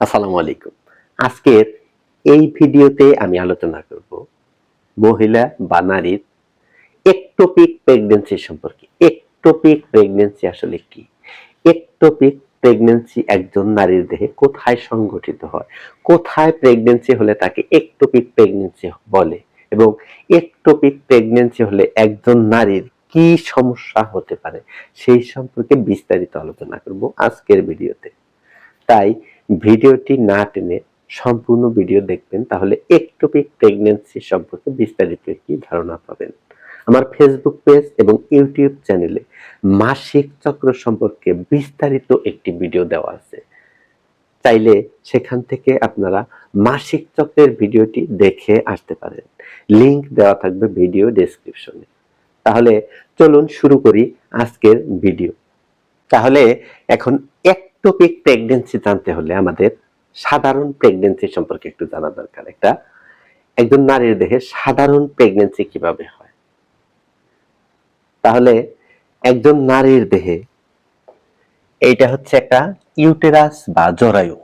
আসসালামু আলাইকুম। আজকের এই ভিডিওতে আমি আলোচনা করব মহিলা বা নারীর একটোপিক প্রেগনেন্সি সম্পর্কে। একটোপিক প্রেগনেন্সি আসলে কি? একটোপিক প্রেগনেন্সি একজন নারীর দেহে কোথায় সংগঠিত হয়? কোথায় প্রেগনেন্সি হলে তাকে একটোপিক প্রেগনেন্সি বলে? এবং একটোপিক প্রেগনেন্সি হলে একজন নারীর কি সমস্যা হতে পারে? সেই সম্পর্কে বিস্তারিত আলোচনা করব আজকের ভিডিওতে। তাই ভিডিওটি না টেনে সম্পূর্ণ ভিডিও দেখবেন, তাহলে একটোপিক প্রেগনেন্সি সম্পর্কে বিস্তারিত একটি ধারণা পাবেন। আমার ফেসবুক পেজ এবং ইউটিউব চ্যানেলে মাসিক চক্র সম্পর্কে বিস্তারিত একটি ভিডিও দেওয়া আছে। চাইলে সেখান থেকে আপনারা মাসিক চক্রের ভিডিওটি দেখে আসতে পারেন। লিংক দেওয়া থাকবে ভিডিও ডেসক্রিপশনে তাহলে চলুন শুরু করি আজকের ভিডিও তাহলে এখন একটোপিক প্রেগনেন্সি জানতে হলে আমাদের সাধারণ প্রেগনেন্সি সম্পর্কে একটু জানা দরকার। একটা, একজন নারীর দেহে সাধারণ প্রেগনেন্সি কীভাবে হয়? তাহলে একজন নারীর দেহে এইটা হচ্ছে একটা ইউটেরাস বা জরায়ু।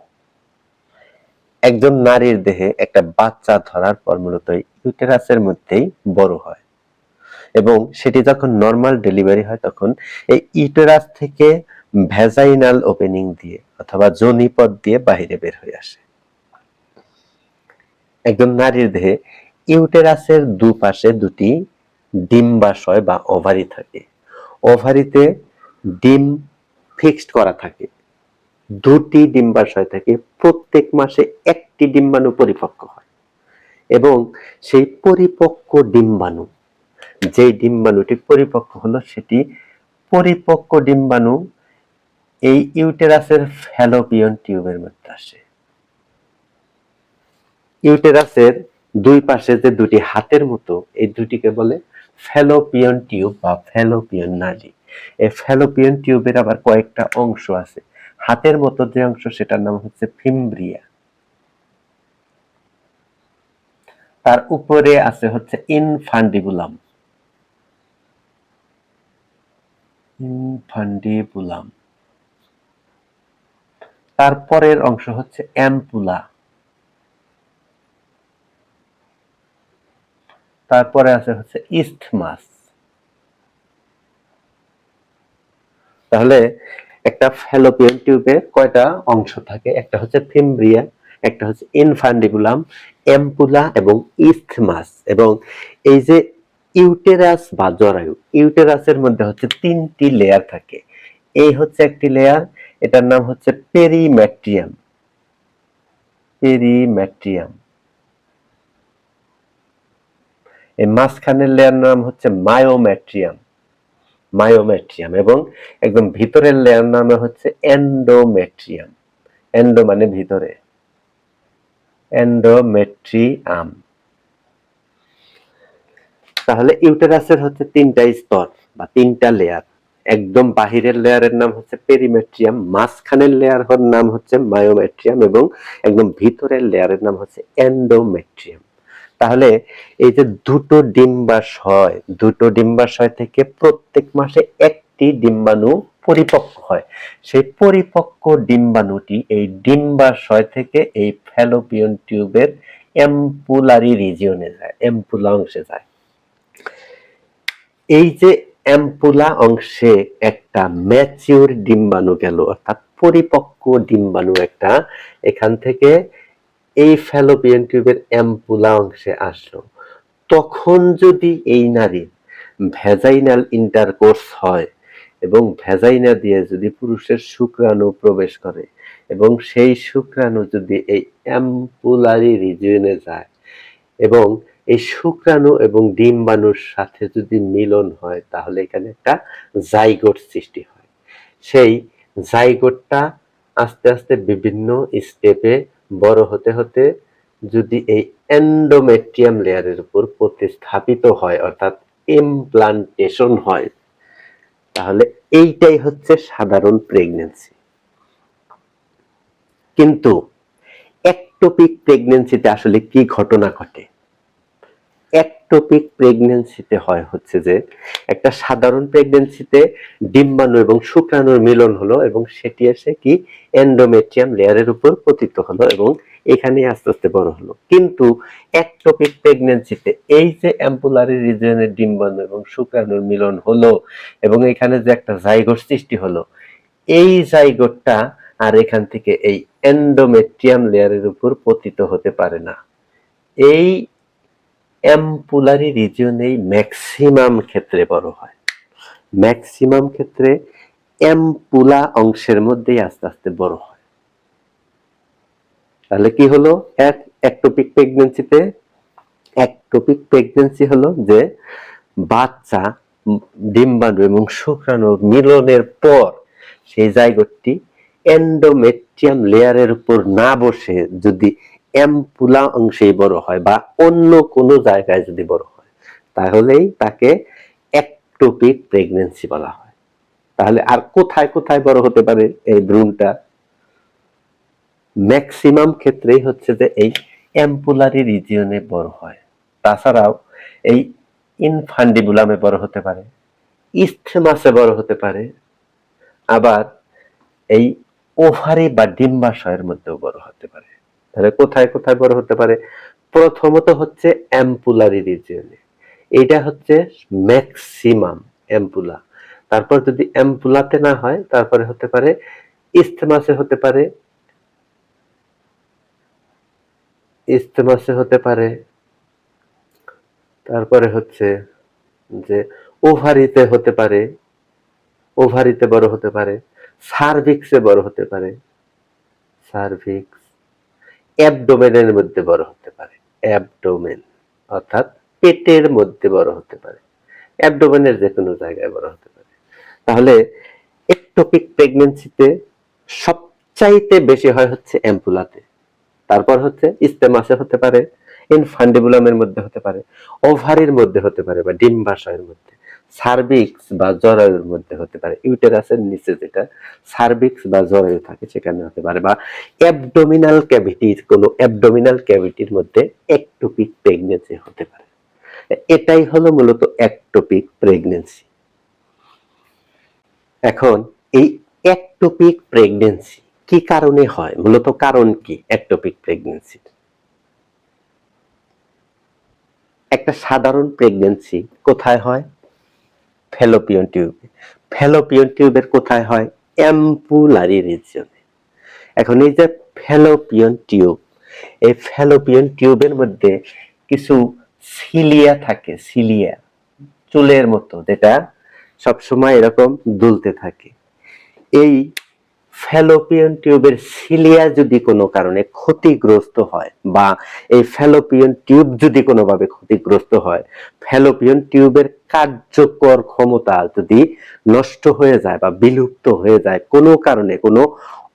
একজন নারীর দেহে একটা বাচ্চা ধরার পর মূলত ইউটেরাসের মধ্যেই বড় হয়। এবং সেটি যখন নর্মাল ডেলিভারি হয় তখন এই ইউটেরাস থেকে ভ্যাজাইনাল ওপেনিং দিয়ে অথবা যোনিপথ দিয়ে বাহিরে বের হয়ে আসে। একজন নারীর দেহে ইউটেরাসের দুপাশে দুটি ডিম্বাশয় বা ওভারি থাকে। ওভারিতে ডিম ফিক্সড করা থাকে। দুটি ডিম্বাশয় থেকে প্রত্যেক মাসে একটি ডিম্বাণু পরিপক্ক হয় এবং সেই পরিপক্ক ডিম্বাণু যে ডিম্বাণুটি পরিপক্ক হলো সেটি পরিপক্ক ডিম্বাণু এই ইউটেরাসের ফ্যালোপিয়ন টিউবের মধ্যে আসে। ইউটেরাসের দুই পাশে যে দুটি হাতের মতো, এই দুটিকে বলে ফ্যালোপিয়ন টিউব বা ফ্যালোপিয়ন নালী। এই ফ্যালোপিয়ন টিউবের আবার কয়েকটা অংশ আছে। হাতের মতো যে অংশ, সেটার নাম হচ্ছে ফিমব্রিয়া। তার উপরে আছে হচ্ছে ইনফান্ডিবুলাম। ইনফান্ডিবুলাম। তারপরের অংশ হচ্ছে অ্যাম্পুলা তারপরে আছে হচ্ছে ইস্থমাস তাহলে একটা ফ্যালোপিয়ান টিউবে কয়টা অংশ থাকে? একটা হচ্ছে ফিমব্রিয়া, একটা হচ্ছে ইনফান্ডিবুলাম এম্পুলা এবং ইস্থমাস এবং এই যে ইউটেরাস বা জরায়ু, ইউটেরাসের মধ্যে হচ্ছে তিনটি লেয়ার থাকে। এই হচ্ছে একটি লেয়ার এটার নাম হচ্ছে পেরিম্যাট্রিয়াম। পেরিম্যাট্রিয়াম। এই মাঝখানের লেয়ার নাম হচ্ছে মায়োমেট্রিয়াম মায়োমেট্রিয়াম এবং একদম ভিতরের লেয়ার নাম হচ্ছে এন্ডোমেট্রিয়াম এন্ডো মানে ভিতরে। এন্ডোমেট্রিয়াম তাহলে ইউটেরাসের হচ্ছে তিনটা স্তর বা তিনটা লেয়ার একদম বাহিরের লেয়ারের নাম হচ্ছে পেরিমেট্রিয়াম, মাঝখানের লেয়ার নাম হচ্ছে মায়োমেট্রিয়াম এবং একদম ভিতরের লেয়ারের নাম হচ্ছে এন্ডোমেট্রিয়াম তাহলে এই যে দুটো ডিম্বাশয় দুটো ডিম্বাশয় থেকে প্রত্যেক মাসে একটি ডিম্বাণু পরিপক্ক হয়। সেই পরিপক্ক ডিম্বাণুটি এই ডিম্বাশয় থেকে এই ফ্যালোপিয়ন টিউবের এম্পুলারি রিজিয়নে যায় এম্পুলা অংশে যায়। এই যে অ্যাম্পুলা অংশে একটা ম্যাচিউর ডিম্বাণু গেল, অর্থাৎ পরিপক্ক ডিম্বাণু একটা। এখান থেকে এই ফ্যালোপিয়ান টিউবের অ্যাম্পুলা অংশে আসলো। তখন যদি এই নারীর ভ্যাজাইনাল ইন্টারকোর্স হয় এবং ভ্যাজাইনা দিয়ে যদি পুরুষের শুক্রাণু প্রবেশ করে এবং সেই শুক্রাণু যদি এই অ্যাম্পুলারি রিজিয়নে যায় এবং এই শুক্রাণু এবং ডিম্বাণুর সাথে যদি মিলন হয়, তাহলে এখানে একটা জাইগোট সৃষ্টি হয়। সেই জাইগোটটা আস্তে আস্তে বিভিন্ন স্টেপে বড় হতে হতে যদি এই এন্ডোমেট্রিয়াম লেয়ারের উপর প্রতিস্থাপিত হয়, অর্থাৎ ইমপ্লান্টেশন হয়, তাহলে এইটাই হচ্ছে সাধারণ প্রেগনেন্সি কিন্তু একটোপিক প্রেগনেন্সিতে আসলে কি ঘটনা ঘটে? একটোপিক প্রেগনেন্সিতে হয় হচ্ছে যে একটা সাধারণ প্রেগনেন্সিতে ডিম্বাণু এবং শুক্রাণুর মিলন হলো এবং সেটি এসে কি এন্ডোমেট্রিয়াম লেয়ারের উপর পতিত হলো এবং এখানে আস্তে আস্তে বড় হলো। কিন্তু একটোপিক প্রেগনেন্সিতে এই যে অ্যাম্পুলারি রিজিয়নের ডিম্বাণু এবং শুক্রাণুর মিলন হলো এবং এখানে যে একটা জাইগোট সৃষ্টি হলো, এই জাইগোটটা আর এখান থেকে এই এন্ডোমেট্রিয়াম লেয়ারের উপর পতিত হতে পারে না। এই অ্যাম্পুলারি রিজিয়নেই ম্যাক্সিমাম ক্ষেত্রে বড় হয়। ম্যাক্সিমাম ক্ষেত্রে অ্যাম্পুলা অংশের মধ্যেই আস্তে আস্তে বড় হয়। তাহলে কি হলো? এক একটোপিক প্রেগনেন্সিতে একটোপিক প্রেগনেন্সি হলো যে বাচ্চা ডিম্বাণু এবং শুক্রাণু মিলনের পর সেই জায়গাটি এন্ডোমেট্রিয়াম লেয়ারের উপর না বসে যদি অ্যাম্পুলা অংশেই বড় হয় বা অন্য কোনো জায়গায় যদি বড় হয়, তাহলেই তাকে একটোপিক প্রেগনেন্সি বলা হয়। তাহলে আর কোথায় কোথায় বড় হতে পারে এই ভ্রূণটা? ম্যাক্সিমাম ক্ষেত্রেই হচ্ছে যে এই অ্যাম্পুলারি রিজিয়নে বড় হয়। তাছাড়াও এই ইনফান্ডিবুলামে বড় হতে পারে ইস্থেমাসে বড় হতে পারে, আবার এই ওভারি বা ডিম্বাশয়ের মধ্যেও বড় হতে পারে। তাহলে কোথায় কোথায় বড় হতে পারে? প্রথমত হচ্ছে অ্যাম্পুলারি রিজিয়নে এটা হচ্ছে ম্যাক্সিমাম অ্যাম্পুলা তারপর যদি অ্যাম্পুলাতে না হয়, তারপরে হতে পারে ইস্থেমাসে হতে পারে ইস্তেমাসে হতে পারে, তারপরে হচ্ছে যে ওভারিতে হতে পারে ওভারিতে বড় হতে পারে সার্ভিক্সে বড় হতে পারে সার্ভিক্স অ্যাবডোমেনের মধ্যে বড় হতে পারে। অ্যাবডোমেন অর্থাৎ পেটের মধ্যে বড় হতে পারে। অ্যাবডোমেনের যে কোনো জায়গায় বড় হতে পারে। তাহলে একটোপিক প্রেগনেন্সিতে সবচাইতে বেশি হয় হচ্ছে অ্যাম্পুলাতে তারপর হচ্ছে ইস্তেমাসে হতে পারে ইনফান্ডিবুলামের মধ্যে হতে পারে ওভারির মধ্যে হতে পারে বা ডিম্বাশয়ের মধ্যে। সার্ভিক্স বা জরায়ুর মধ্যে হতে পারে। ইউটেরাসের নিচে যেটা সার্ভিক্স বা জরায়ু থাকে সেখানে হতে পারে বা অ্যাবডোমিনাল ক্যাভিটির কোনো অ্যাবডোমিনাল ক্যাভিটির মধ্যে একটোপিক প্রেগনেন্সি হতে পারে। এটাই হলো মূলত একটোপিক প্রেগনেন্সি এখন এই একটোপিক প্রেগনেন্সি কি কারণে হয়? মূলত কারণ কি একটোপিক প্রেগনেন্সির একটা সাধারণ প্রেগনেন্সি কোথায় হয়? Fallopian tube. ফেলোপিয়ন টিউবের কোথায় হয়? অ্যাম্পুলারি রিজিয়নে এখন এই যে ফেলোপিয়ন টিউব, এই ফেলোপিয়ন টিউবের মধ্যে কিছু সিলিয়া থাকে, সিলিয়া, চুলের মতো, যেটা সবসময় এরকম দুলতে থাকে। এই ফ্যালোপিয়ন টিউবের সিলিয়া যদি কোনো কারণে ক্ষতিগ্রস্ত হয় বা এই ফ্যালোপিয়ন টিউব যদি কোনোভাবে ক্ষতিগ্রস্ত হয় ফ্যালোপিয়ন টিউবের কার্যকর ক্ষমতা যদি নষ্ট হয়ে যায় বা বিলুপ্ত হয়ে যায় কোনো কারণে, কোনো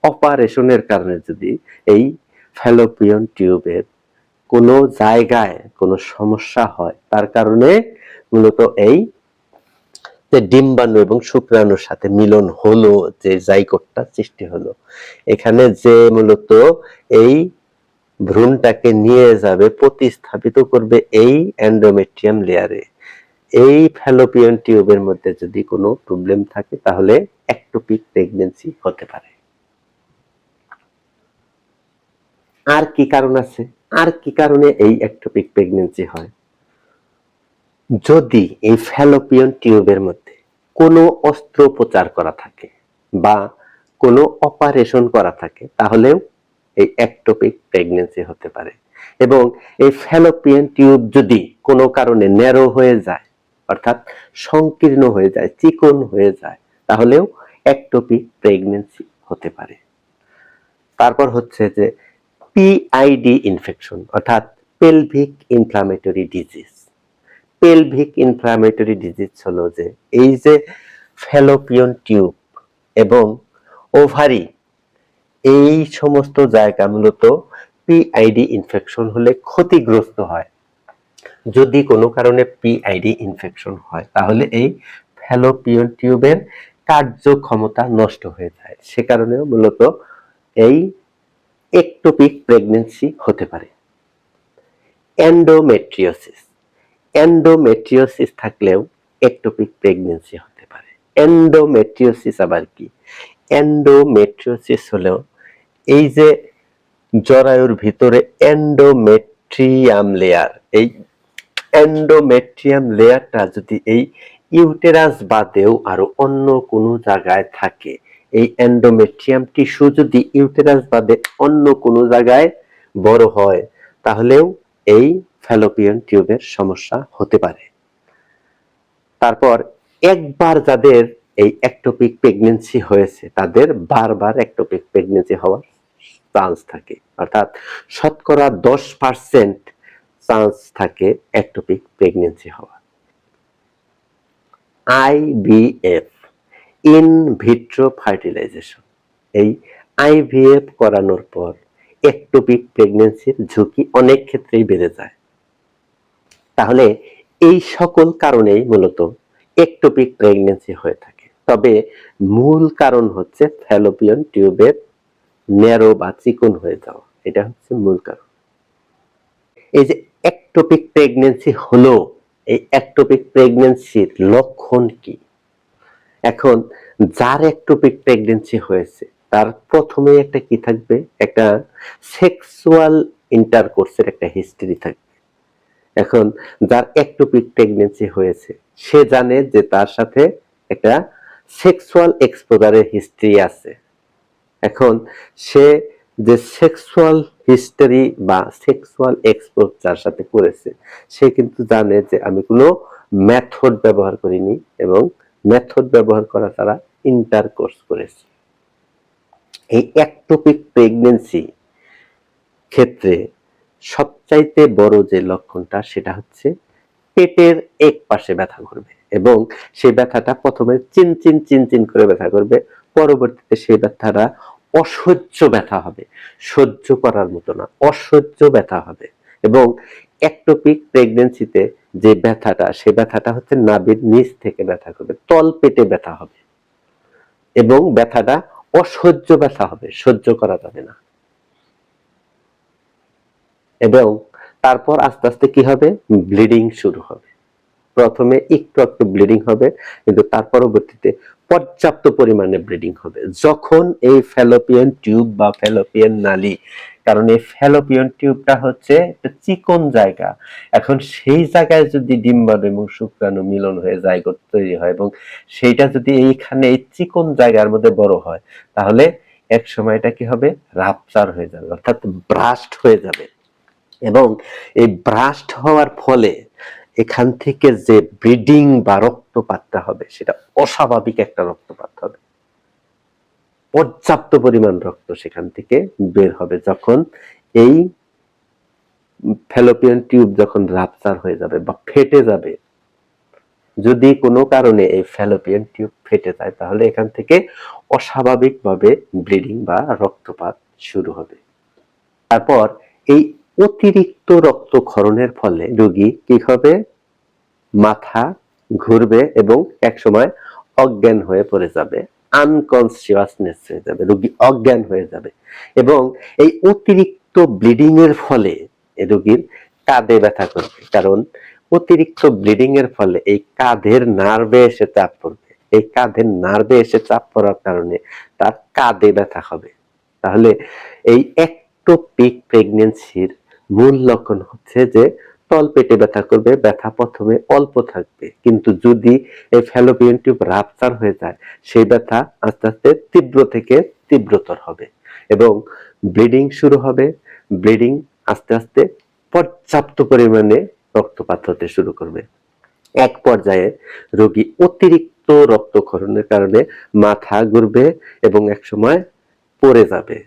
অপারেশনের কারণে যদি এই ফ্যালোপিয়ন টিউবের কোনো জায়গায় কোনো সমস্যা হয়, তার কারণে মূলত এই যে ডিম্বাণু এবং শুক্রাণুর সাথে মিলন হলো, যে জাইকোটটা সৃষ্টি হলো। এখানে যে মূলত এই ভ্রূণটাকে নিয়ে যাবে, প্রতিস্থাপিত করবে এই এন্ডোমেট্রিয়াম লেয়ারে এই ফ্যালোপিয়ান টিউবের মধ্যে যদি কোনো প্রবলেম থাকে, তাহলে একটোপিক প্রেগনেন্সি হতে পারে। আর কি কারণ আছে? আর কি কারণে এই একটোপিক প্রেগনেন্সি হয়? যদি এই ফ্যালোপিয়ন টিউবের মধ্যে কোনো অস্ত্রোপচার করা থাকে বা কোনো অপারেশন করা থাকে, তাহলেও এই একটোপিক প্রেগনেন্সি হতে পারে। এবং এই ফ্যালোপিয়ান টিউব যদি কোনো কারণে ন্যারো হয়ে যায়, অর্থাৎ সংকীর্ণ হয়ে যায়, চিকন হয়ে যায়, তাহলেও একটোপিক প্রেগনেন্সি হতে পারে। তারপর হচ্ছে যে পিআইডি ইনফেকশন অর্থাৎ pelvic inflammatory disease pelvic inflammatory disease হলো যে, এই যে ফেলোপিয়ন টিউব এবং ওভারি এই সমস্ত জায়গা মূলত পিআইডি ইনফেকশন হলে ক্ষতিগ্রস্ত হয়। যদি কোনো কারণে পিআইডি ইনফেকশন হয়, তাহলে এই ফ্যালোপিয়ন টিউবের কার্যক্ষমতা নষ্ট হয়ে যায়। সে কারণেও মূলত এই একটোপিক প্রেগনেন্সি হতে পারে। এন্ডোমেট্রিওসিস এন্ডোমেট্রিওসিস থাকলেও একটোপিক প্রেগনেন্সি হতে পারে। এন্ডোমেট্রিওসিস আবার কি? এন্ডোমেট্রিওসিস হলেও এই যে জরায়ুর ভিতরে এন্ডোমেট্রিয়াম লেয়ার এই এন্ডোমেট্রিয়াম লেয়ারটা যদি এই ইউটেরাস বাদেও আরও অন্য কোনো জায়গায় থাকে, এই এন্ডোমেট্রিয়াম টিস্যু যদি ইউটেরাস বাদে অন্য কোনো জায়গায় বড় হয়, তাহলেও এই ফ্যালোপিয়ান টিউবের সমস্যা হতে পারে। তারপর একবার যাদের এই একটোপিক প্রেগনেন্সি হয়েছে, তাদের বারবার একটোপিক প্রেগনেন্সি হওয়ার চান্স থাকে। অর্থাৎ শতকরা দশ পার্সেন্ট চান্স থাকে একটোপিক প্রেগনেন্সি হওয়ার। আইভিএফ ইন ভিট্রো ফার্টিলাইজেশন এই আইভিএফ করানোর পর একটোপিক প্রেগনেন্সির ঝুঁকি অনেক ক্ষেত্রেই বেড়ে যায়। তাহলে এই সকল কারণেই মূলত একটোপিক প্রেগনেন্সি হয়ে থাকে। তবে মূল কারণ হচ্ছে ফ্যালোপিয়ন টিউবের ন্যারো বা চিকন হয়ে যাওয়া। এটা হচ্ছে মূল কারণ। এই যে একটোপিক প্রেগনেন্সি হলো, এই একটোপিক প্রেগনেন্সির লক্ষণ কি? এখন যার একটোপিক প্রেগনেন্সি হয়েছে, তার প্রথমে একটা কি থাকবে? একটা সেক্সুয়াল ইন্টারকোর্সের একটা হিস্টরি থাকবে। এখন যার একটোপিক প্রেগনেন্সি হয়েছে, সে জানে যে তার সাথে একটা সেক্সুয়াল এক্সপোজারের হিস্ট্রি আছে। এখন সে যে সেক্সুয়াল হিস্টোরি বা সেক্সুয়াল এক্সপোজ যার সাথে করেছে, সে কিন্তু জানে যে আমি কোনো মেথড ব্যবহার করিনি এবং মেথড ব্যবহার করা ছাড়া ইন্টারকোর্স করেছে। এই একটোপিক প্রেগনেন্সি ক্ষেত্রে সবচাইতে বড় যে লক্ষণটা সেটা হচ্ছে পেটের এক পাশে ব্যথা করবে এবং সেই ব্যথাটা প্রথমে চিন চিন চিন চিন করে ব্যথা করবে, পরবর্তীতে সেই ব্যথাটা অসহ্য ব্যথা হবে। সহ্য করার মতো না, অসহ্য ব্যথা হবে। এবং একটোপিক প্রেগনেন্সিতে যে ব্যথাটা সে ব্যথাটা হচ্ছে নাভির নিচ থেকে ব্যথা করবে, তল পেটে ব্যথা হবে। এবং ব্যথাটা অসহ্য ব্যথা হবে, সহ্য করা যাবে না। এবং তারপর আস্তে আস্তে কি হবে? ব্লিডিং শুরু হবে। প্রথমে একটু একটু ব্লিডিং হবে, কিন্তু তার পরবর্তীতে পর্যাপ্ত পরিমাণে ব্লিডিং হবে। যখন এই ফ্যালোপিয়ান টিউব বা ফ্যালোপিয়ান নালী, কারণ এই ফ্যালোপিয়ান টিউবটা হচ্ছে একটা চিকন জায়গা। এখন সেই জায়গায় যদি ডিম্বাণু এবং শুক্রাণু মিলন হয়ে জায়গা তৈরি হয় এবং সেইটা যদি এইখানে এই চিকন জায়গার মধ্যে বড় হয়, তাহলে এক সময় এটা কি হবে? রাপচার হয়ে যাবে, অর্থাৎ ব্রাস্ট হয়ে যাবে। এবং এই ব্রাস্ট হওয়ার ফলে এখান থেকে যে ব্রিডিং বা রক্তপাতটা হবে, সেটা অস্বাভাবিক একটা রক্তপাত হবে। পর্যাপ্ত পরিমাণ রক্ত সেখান থেকে বের হবে যখন এই ফ্যালোপিয়ান টিউব যখন রাপচার হয়ে যাবে বা ফেটে যাবে। যদি কোনো কারণে এই ফ্যালোপিয়ান টিউব ফেটে যায়, তাহলে এখান থেকে অস্বাভাবিকভাবে ব্লিডিং বা রক্তপাত শুরু হবে। তারপর এই অতিরিক্ত রক্তক্ষরণের ফলে রোগী কি হবে? মাথা ঘুরবে এবং একসময় অজ্ঞান হয়ে পড়ে যাবে আনকনসিয়াসনেস হয়ে যাবে, রোগী অজ্ঞান হয়ে যাবে এবং এই অতিরিক্ত ব্লিডিং এর ফলে রোগীর কাঁধে ব্যথা করবে। কারণ অতিরিক্ত ব্লিডিং এর ফলে এই কাঁধের নার্ভে এসে চাপ পড়বে। এই কাঁধের নার্ভে এসে চাপ পড়ার কারণে তার কাঁধে ব্যথা হবে। তাহলে এই একটোপিক প্রেগনেন্সির মূল লক্ষণ হচ্ছে যে তল পেটে ব্যথা করবে, ব্যথা প্রথমে অল্প থাকবে। কিন্তু যদি এই ফ্যালোপিয়ান টিউব রাপচার হয়ে যায়, সেই ব্যথা আস্তে আস্তে তীব্র থেকে তীব্রতর হবে এবং ব্লিডিং শুরু হবে। ব্লিডিং আস্তে আস্তে পর্যাপ্ত পরিমাণে রক্তপাত হতে শুরু করবে। এক পর্যায়ে রোগী অতিরিক্ত রক্তক্ষরণের কারণে মাথা ঘুরবে এবং একসময় পড়ে যাবে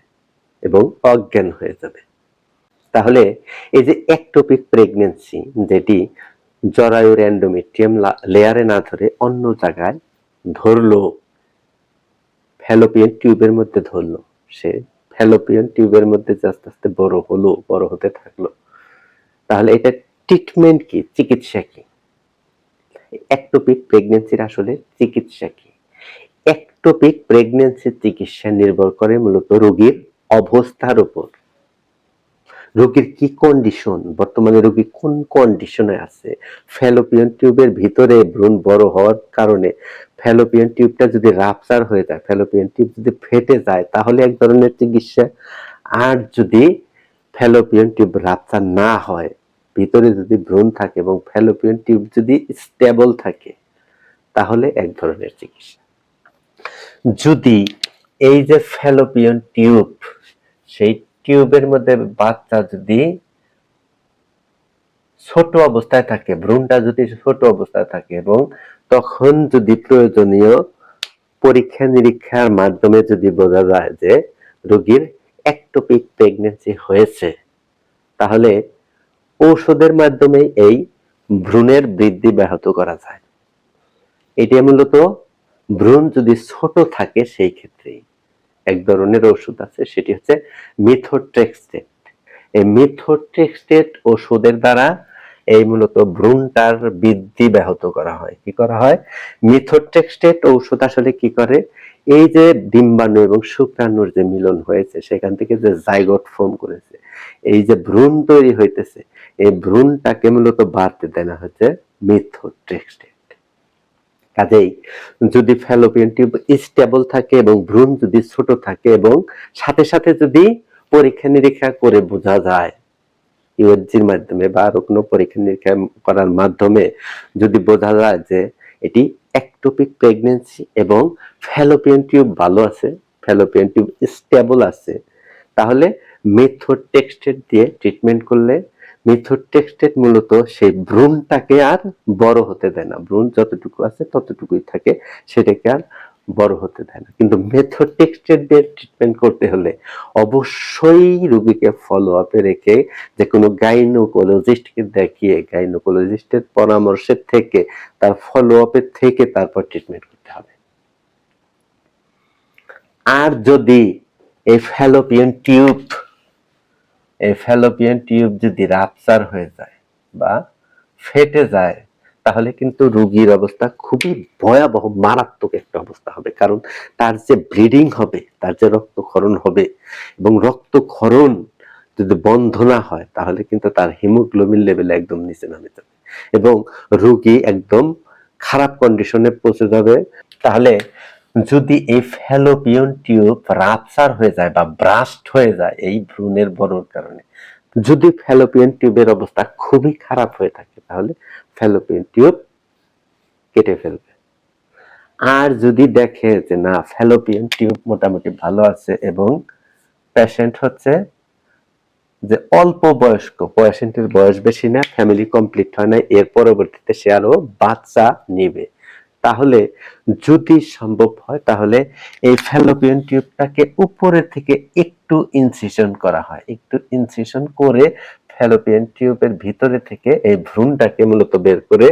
এবং অজ্ঞান হয়ে যাবে। তাহলে এই যে একটোপিক প্রেগনেন্সি যেটি জরায়ুর এন্ডোমেট্রিয়াম লেয়ারে না ধরে অন্য জায়গায় ধরলো ফ্যালোপিয়ান টিউবের মধ্যে ধরলো, সে ফ্যালোপিয়ান টিউবের মধ্যে আস্তে আস্তে বড় হলো, বড় হতে থাকল, তাহলে এটা ট্রিটমেন্ট কি? চিকিৎসা কি? একটোপিক প্রেগনেন্সির আসলে চিকিৎসা কি? একটোপিক প্রেগনেন্সির চিকিৎসা নির্ভর করে মূলত রোগীর অবস্থার উপর। রোগীর কি কন্ডিশন বর্তমানে রোগী কোন কন্ডিশনে আছে? ফ্যালোপিয়ান টিউবের ভিতরে ভ্রূণ বড় হওয়ার কারণে ফ্যালোপিয়ান টিউবটা যদি রাপচার হয়ে যায় ফ্যালোপিয়ান টিউব যদি ফেটে যায়, তাহলে এক ধরনের চিকিৎসা। আর যদি ফ্যালোপিয়ান টিউব রাপচার না হয়, ভিতরে যদি ভ্রূণ থাকে এবং ফ্যালোপিয়ান টিউব যদি স্টেবল থাকে, তাহলে এক ধরনের চিকিৎসা। যদি এই যে ফ্যালোপিয়ান টিউব সেই টিউবের মধ্যে বাচ্চা যদি ছোট অবস্থায় থাকে, ভ্রূণটা যদি ছোট অবস্থায় থাকে এবং তখন যদি প্রয়োজনীয় পরীক্ষা নিরীক্ষার মাধ্যমে যদি বোঝা যায় যে রোগীর একটোপিক প্রেগনেন্সি হয়েছে, তাহলে ঔষধের মাধ্যমে এই ভ্রূণের বৃদ্ধি ব্যাহত করা যায়। এটি মূলত ভ্রূণ যদি ছোট থাকে সেই ক্ষেত্রেই। এক ধরনের ওষুধ আছে, সেটি হচ্ছে মিথোট্রেক্সটেট এই মিথোট্রেক্সটেট ওষুধের দ্বারা এই মূলত ভ্রূণটার বৃদ্ধি ব্যাহত করা হয়। কি করা হয়? মিথোট্রেক্সটেট ঔষধ আসলে কি করে? এই যে ডিম্বাণু এবং শুক্রাণুর যে মিলন হয়েছে, সেখান থেকে যে জাইগোট ফর্ম করেছে, এই যে ভ্রূণ তৈরি হইতেছে, এই ভ্রূণটাকে মূলত বাড়তে দেয় না, হচ্ছে মিথোট্রেক্সটেট কাজেই যদি ফ্যালোপিয়ান টিউব স্টেবল থাকে এবং ভ্রূণ যদি ছোট থাকে এবং সাথে সাথে যদি পরীক্ষা নিরীক্ষা করে বোঝা যায় ইউএসজির মাধ্যমে বা আরও কোনো পরীক্ষা নিরীক্ষা করার মাধ্যমে যদি বোঝা যায় যে এটি একটোপিক প্রেগনেন্সি এবং ফ্যালোপিয়ান টিউব ভালো আছে ফ্যালোপিয়ান টিউব স্টেবল আছে, তাহলে মেথোটেক্সটেড দিয়ে ট্রিটমেন্ট করলে মিথোটেক্সটেড মূলত সেই ভ্রূণটাকে আর বড় হতে দেয় না। ভ্রূণ যতটুকু আছে ততটুকুই থাকে, সেটাকে আর বড় হতে দেয় না। কিন্তু মেথোটেক্সটেড দিয়ে ট্রিটমেন্ট করতে হলে অবশ্যই রোগীকে ফলো আপে রেখে যে কোনো গাইনোকোলজিস্টকে দেখিয়ে গাইনোকোলজিস্টের পরামর্শের থেকে, তার ফলো আপের থেকে তারপর ট্রিটমেন্ট করতে হবে। আর যদি এই ফ্যালোপিয়ান টিউব এই ফ্যালোপিয়ান টিউব যদি রাপচার হয়ে যায় বা ফেটে যায়, তাহলে কিন্তু রোগীর অবস্থা খুবই ভয়াবহ, মারাত্মক একটা অবস্থা হবে। কারণ তার যে ব্লিডিং হবে, তার যে রক্তক্ষরণ হবে এবং রক্তক্ষরণ যদি বন্ধ না হয়, তাহলে কিন্তু তার হিমোগ্লোবিন লেভেল একদম নিচে নামে যাবে এবং রোগী একদম খারাপ কন্ডিশনে পৌঁছে যাবে। তাহলে যদি এই ফ্যালোপিয়ন টিউব রাপচার হয়ে যায় বা ব্রাস্ট হয়ে যায় এই ভ্রূণের বড়র কারণে, যদি ফ্যালোপিয়ান টিউবের অবস্থা খুবই খারাপ হয়ে থাকে, তাহলে ফ্যালোপিয়ান টিউব কেটে ফেলবে। আর যদি দেখে যে না ফ্যালোপিয়ান টিউব মোটামুটি ভালো আছে এবং পেশেন্ট হচ্ছে যে অল্প বয়স্ক পেশেন্টের বয়স বেশি না ফ্যামিলি কমপ্লিট হয় না, এর পরবর্তীতে সে আরও বাচ্চা নিবে। তাহলে যদি সম্ভব হয়, তাহলে এই ফ্যালোপিয়ান টিউবটাকে উপরে থেকে একটু ইনসিশন করা হয়। একটু ইনসিশন করে ফ্যালোপিয়ান টিউবের ভিতরে থেকে এই ভ্রূণটাকে মূলত বের করে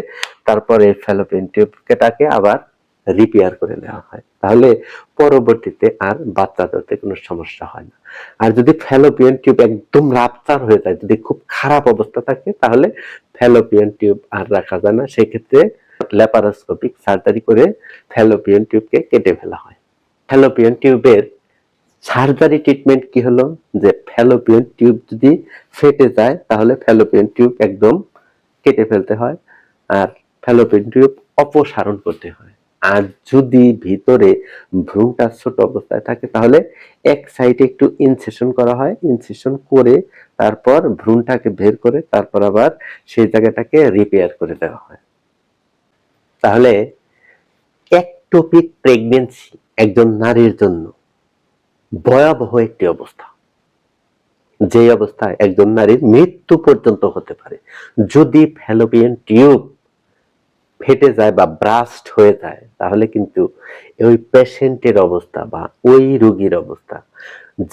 তারপরে এই ফ্যালোপিয়ান টিউবটাকে আবার রিপেয়ার করে নেওয়া হয়। তাহলে পরবর্তীতে আর বাচ্চা ধরতে কোনো সমস্যা হয় না। আর যদি ফ্যালোপিয়ান টিউব একদম রাপচার হয়ে যায়, যদি খুব খারাপ অবস্থা থাকে, তাহলে ফ্যালোপিয়ান টিউব আর রাখা যায় না। সেক্ষেত্রে ল্যাপারোস্কোপিক সার্জারি করে ফ্যালোপিয়ান টিউবকে কেটে ফেলা হয়। ফ্যালোপিয়ান টিউবের সার্জারি ট্রিটমেন্ট কি হলো? যে ফ্যালোপিয়ান টিউব যদি ফেটে যায়, তাহলে ফ্যালোপিয়ান টিউব একদম কেটে ফেলতে হয় আর ফ্যালোপিয়ান টিউব অপসারণ করতে হয়। আর যদি ভিতরে ভ্রূণটা ছোট অবস্থায় থাকে, তাহলে এক সাইডে একটু ইনসেশন করা হয়। ইনসেশন করে তারপর ভ্রূণটাকে বের করে তারপর আবার সেই জায়গাটাকে রিপেয়ার করে দেওয়া হয়। তাহলে একটোপিক প্রেগনেন্সি একজন নারীর জন্য ভয়াবহ একটি অবস্থা। যে অবস্থায় একজন নারীর মৃত্যু পর্যন্ত হতে পারে। যদি ফ্যালোপিয়ান টিউব ফেটে যায় বা ব্রাস্ট হয়ে যায়, তাহলে কিন্তু ওই পেশেন্টের অবস্থা বা ওই রোগীর অবস্থা,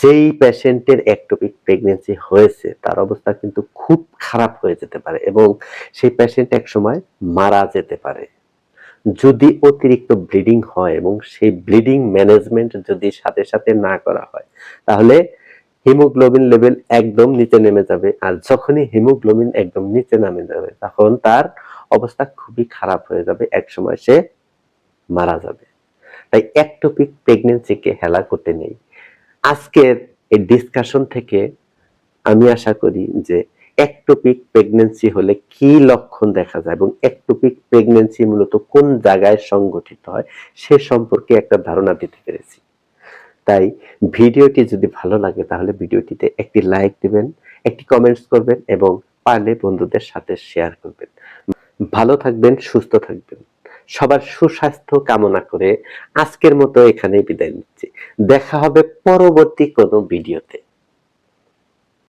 যেই পেশেন্টের একটোপিক প্রেগনেন্সি হয়েছে, তার অবস্থা কিন্তু খুব খারাপ হয়ে যেতে পারে এবং সেই পেশেন্ট এক সময় মারা যেতে পারে। যদি অতিরিক্ত ব্লিডিং হয় এবং সেই ব্লিডিং ম্যানেজমেন্ট যদি সাথে সাথে না করা হয়, তাহলে হিমোগ্লোবিন লেভেল একদম নিচে নেমে যাবে। আর যখনই হিমোগ্লোবিন একদম নিচে নামে যাবে, তখন তার অবস্থা খুবই খারাপ হয়ে যাবে এক সময় সে মারা যাবে। তাই একটোপিক প্রেগনেন্সিকে হেলা করতে নেই। আজকের এই ডিসকাশন থেকে আমি আশা করি যে একটোপিক প্রেগনেন্সি হলে কি লক্ষণ দেখা যায় এবং একটোপিক প্রেগনেন্সি মূলত কোন জায়গায় সংগঠিত হয়, সে সম্পর্কে একটা ধারণা দিতে পেরেছি। তাই ভিডিওটি যদি ভালো লাগে তাহলে ভিডিওটিতে একটি লাইক দিবেন, একটি কমেন্টস করবেন এবং পারলে বন্ধুদের সাথে শেয়ার করবেন। ভালো থাকবেন, সুস্থ থাকবেন। সবার সুস্বাস্থ্য কামনা করে আজকের মতো এখানেই বিদায় নিচ্ছি। দেখা হবে পরবর্তী কোনো ভিডিওতে।